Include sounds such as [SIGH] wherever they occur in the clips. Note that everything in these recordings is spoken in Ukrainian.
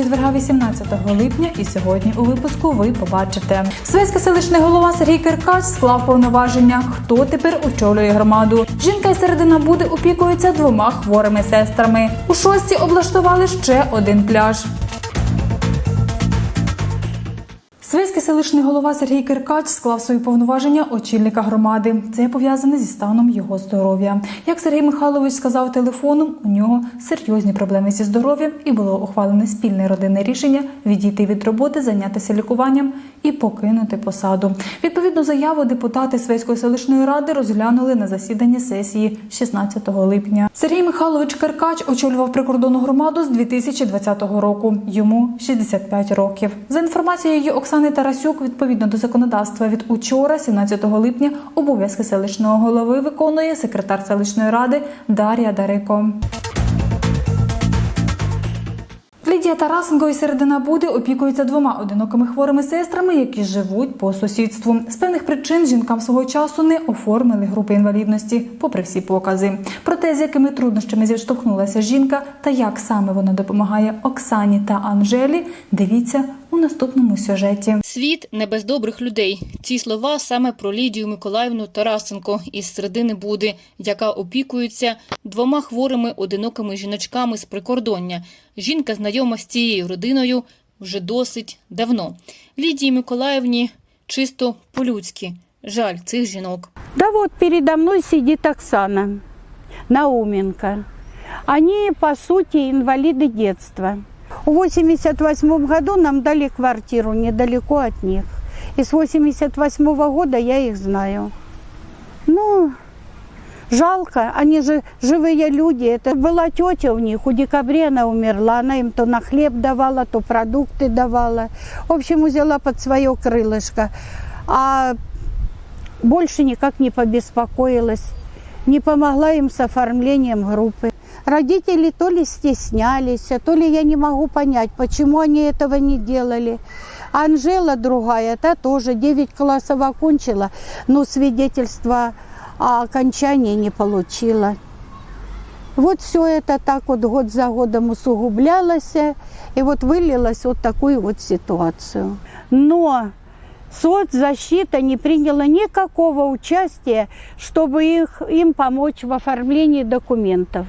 четверга 18 липня. І сьогодні у випуску ви побачите. Свейський селищний голова Сергій Киркач склав повноваження. Хто тепер очолює громаду? Жінка із середина буде опікується двома хворими сестрами. У шості облаштували ще один пляж. Свейський селищний голова Сергій Киркач склав свої повноваження очільника громади. Це пов'язане зі станом його здоров'я. Як Сергій Михайлович сказав телефоном, у нього серйозні проблеми зі здоров'ям і було ухвалене спільне родинне рішення відійти від роботи, зайнятися лікуванням і покинути посаду. Відповідну заяву депутати Свейської селищної ради розглянули на засіданні сесії 16 липня. Сергій Михайлович Киркач очолював прикордонну громаду з 2020 року. Йому 65 років. За інформацією Оксани Тарасюк, відповідно до законодавства від учора, 17 липня, обов'язки селищного голови виконує секретар селищної ради Дар'я Дарико. Лідія Тарасенко і Середина Буди опікуються двома одинокими хворими сестрами, які живуть по сусідству. З певних причин жінкам свого часу не оформили групи інвалідності, попри всі покази. Про те, з якими труднощами зіштовхнулася жінка та як саме вона допомагає Оксані та Анжелі, дивіться наступному сюжеті. Світ не без добрих людей. Ці слова саме про Лідію Миколаївну Тарасенко із середини Буди, яка опікується двома хворими одинокими жіночками з прикордоння. Жінка знайома з цією родиною вже досить давно. Лідії Миколаївні чисто по-людськи. Жаль цих жінок. Да вот передо мной сидит Оксана Науменко. Они, по сути, инвалиды детства. В 88 году нам дали квартиру недалеко от них. И с 88 года я их знаю. Ну, жалко, они же живые люди. Это была тетя у них, у декабря она умерла. Она им то на хлеб давала, то продукты давала. В общем, взяла под свое крылышко. А больше никак не побеспокоилась, не помогла им с оформлением группы. Родители то ли стеснялись, а то ли я не могу понять, почему они этого не делали. Анжела другая, та тоже 9 классов окончила, но свидетельства о окончании не получила. Вот все это так вот год за годом усугублялось, и вот вылилось вот такую вот ситуацию. Но соцзащита не приняла никакого участия, чтобы их, им помочь в оформлении документов.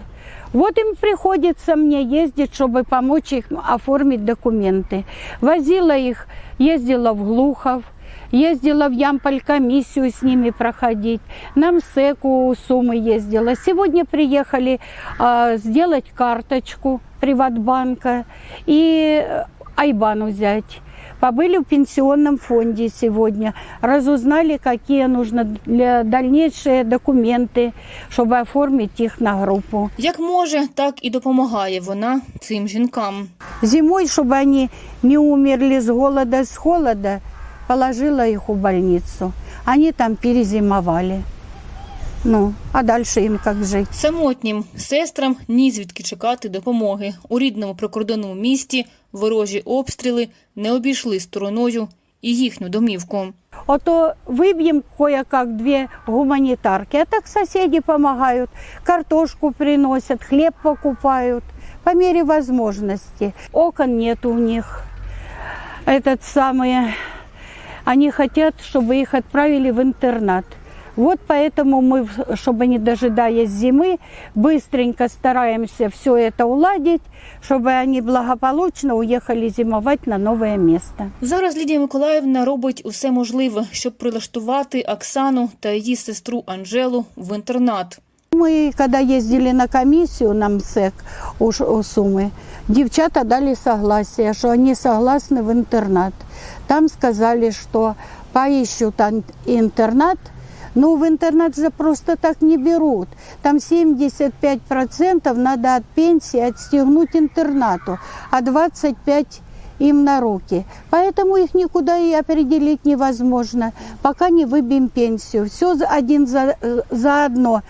Вот им приходится мне ездить, чтобы помочь их оформить документы. Возила их, ездила в Глухов, ездила в Ямполь комиссию с ними проходить, на МСЭКу у Сумы ездила. Сегодня приехали а, сделать карточку Приватбанка и э, Айбан взять. Побыли в пенсионном фонде сегодня, разузнали, какие нужно для дальнейшие документы, чтобы оформить их на группу. Як може, так і допомагає вона цим жінкам. Зимой, чтобы они не умерли с голода, с холода, положила их в больницу. Они там перезимовали. Ну, а дальше им как жить? Самотнім сестрам ні звідки чекати допомоги. У рідному прикордонному місті ворожі обстріли не обійшли стороною і їхню домівку. А то выбьем кое-как две гуманитарки, а так соседи помогают, картошку приносят, хлеб покупают по мере возможности. Окон нет у них. Этот самый, они хотят, чтобы их отправили в интернат. Вот поэтому мы, чтобы не дожидаясь зимы, быстренько стараемся все это уладить, чтобы они благополучно уехали зимовать на новое место. Зараз Лідія Миколаївна робить усе можливе, щоб прилаштувати Оксану та її сестру Анжелу в інтернат. Мы, когда ездили на комиссию на МСЭК у, Ш- у Сумы, девчата дали согласие, что они согласны в интернат. Там сказали, что поищут ан- интернат, но в интернат же просто так не берут. Там 75% надо от пенсии отстегнуть интернату, а 25% им на руки. Поэтому их никуда и определить невозможно, пока не выбьем пенсию. Все один за, э, за одно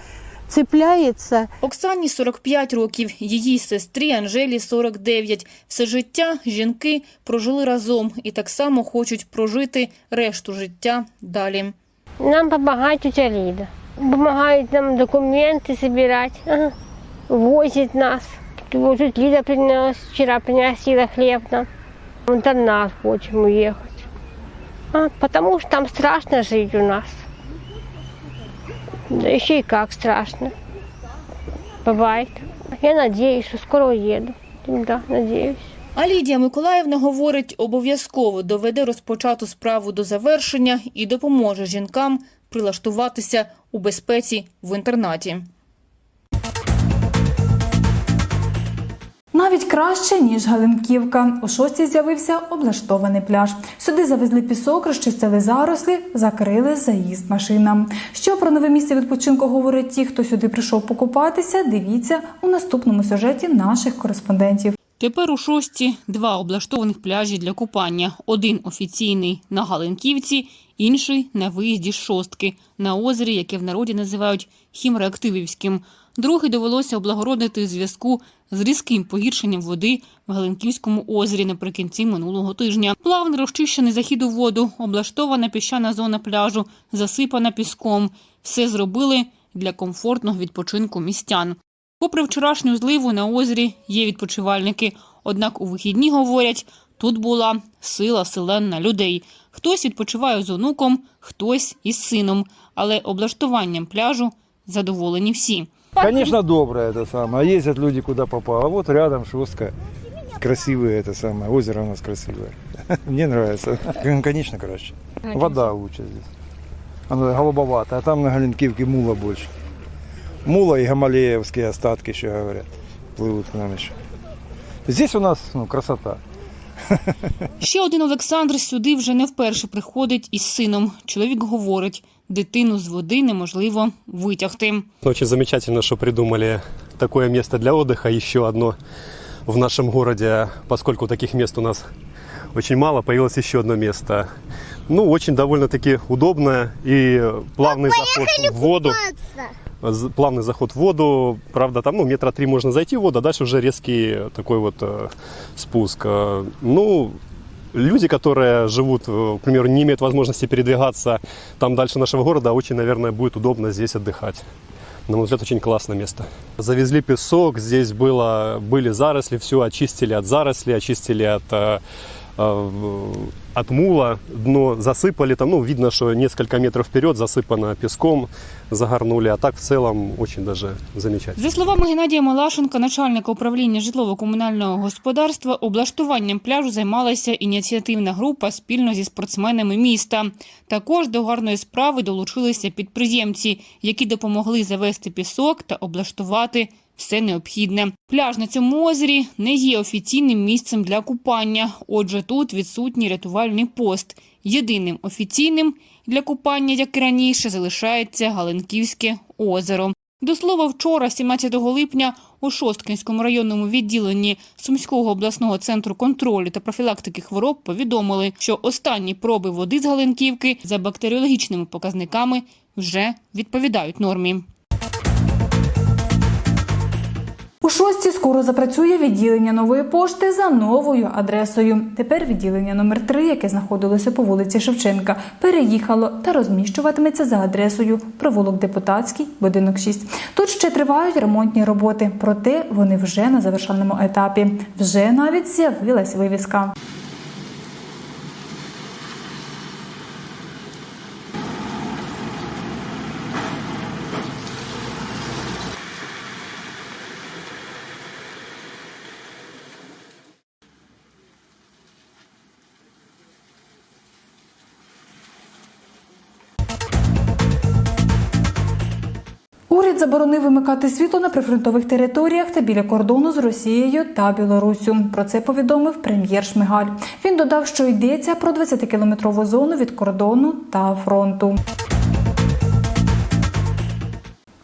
цепляется. Оксані 45 років, її сестрі Анжелі 49. Все життя жінки прожили разом і так само хочуть прожити решту життя далі. Нам помогает тетя Лида. Помогает нам документы собирать, возит нас. Вот тут Лида принес, вчера приносила хлеб нам. В интернат хочем уехать. А, потому что там страшно жить у нас. Да еще и как страшно. Бывает. Я надеюсь, что скоро уеду. Да, надеюсь. А Лідія Миколаївна говорить, обов'язково доведе розпочату справу до завершення і допоможе жінкам прилаштуватися у безпеці в інтернаті. Навіть краще, ніж Галинківка. У шостій з'явився облаштований пляж. Сюди завезли пісок, розчистили зарослі, закрили заїзд машинам. Що про нове місце відпочинку говорять ті, хто сюди прийшов покупатися, дивіться у наступному сюжеті наших кореспондентів. Тепер у шості два облаштованих пляжі для купання. Один офіційний на Галинківці, інший на виїзді з шостки на озері, яке в народі називають Хімреактивівським. Другий довелося облагородити у зв'язку з різким погіршенням води в Галинківському озері наприкінці минулого тижня. Плавно розчищений захід у воду, облаштована піщана зона пляжу, засипана піском. Все зробили для комфортного відпочинку містян. Попри вчорашню зливу на озері є відпочивальники, однак у вихідні говорять, тут була сила селенна людей. Хтось відпочиває з онуком, хтось із сином, але облаштуванням пляжу задоволені всі. Конечно, доброе это самое. А ездят люди куда попало. А вот рядом шостка. Красивое это самое. Озеро у нас красивое. [LAUGHS] Мне нравится. Ну, Конечно, краще. Вода лучше здесь. Она голубоватая. А там на Галенкивке мула больше. Мула и гамалеевские остатки еще говорят. Плывут к нам еще. Здесь у нас ну, красота. Ще один Олександр сюди вже не вперше приходить із сином. Чоловік говорить, дитину з води неможливо витягти. Очень замечательно, что придумали такое место для отдыха, еще одно в нашем городе, поскольку таких мест у нас очень мало, появилось еще одно место. Ну, очень довольно-таки удобно и плавный заход в воду. З- Плавный заход в воду, правда, там, ну, метра три можно зайти в воду, а дальше уже резкий такой вот э, спуск. Э, Ну, люди, которые живут, э, к примеру, не имеют возможности передвигаться там дальше нашего города, очень, наверное, будет удобно здесь отдыхать. На мой взгляд, очень классное место. Завезли песок, здесь было, были заросли, все очистили от зарослей, очистили от, э, э, от мула, дно засыпали, там, ну, видно, что несколько метров вперед засыпано песком, загорнули, а так в целом очень даже замечательно. За словами Геннадія Малашенка, начальника управління житлово-комунального господарства, облаштуванням пляжу займалася ініціативна група спільно зі спортсменами міста. Також до гарної справи долучилися підприємці, які допомогли завести пісок та облаштувати все необхідне. Пляж на цьому озері не є офіційним місцем для купання. Отже, тут відсутній рятувальний пост. Єдиним офіційним для купання, як і раніше, залишається Галинківське озеро. До слова, вчора, 17 липня, у Шосткинському районному відділенні Сумського обласного центру контролю та профілактики хвороб повідомили, що останні проби води з Галинківки за бактеріологічними показниками вже відповідають нормі. У шості скоро запрацює відділення нової пошти за новою адресою. Тепер відділення номер 3 яке знаходилося по вулиці Шевченка, переїхало та розміщуватиметься за адресою провулок Депутатський, будинок 6. Тут ще тривають ремонтні роботи, проте вони вже на завершальному етапі. Вже навіть з'явилась вивіска. Уряд заборонив вимикати світло на прифронтових територіях та біля кордону з Росією та Білоруссю. Про це повідомив прем'єр Шмигаль. Він додав, що йдеться про 20-кілометрову зону від кордону та фронту.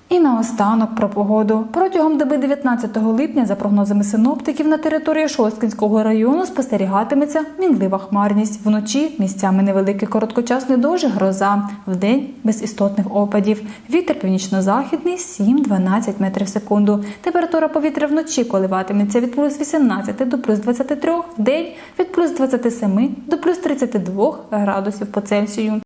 І наостанок про погоду. Протягом доби 19 липня, за прогнозами синоптиків, на території Шосткинського району спостерігатиметься мінлива хмарність. Вночі місцями невеликий короткочасний дощ, гроза. Вдень без істотних опадів. Вітер північно-західний 7-12 метрів в секунду. Температура повітря вночі коливатиметься від плюс 18 до плюс 23, вдень від плюс 27 до плюс 32 градусів по Цельсію.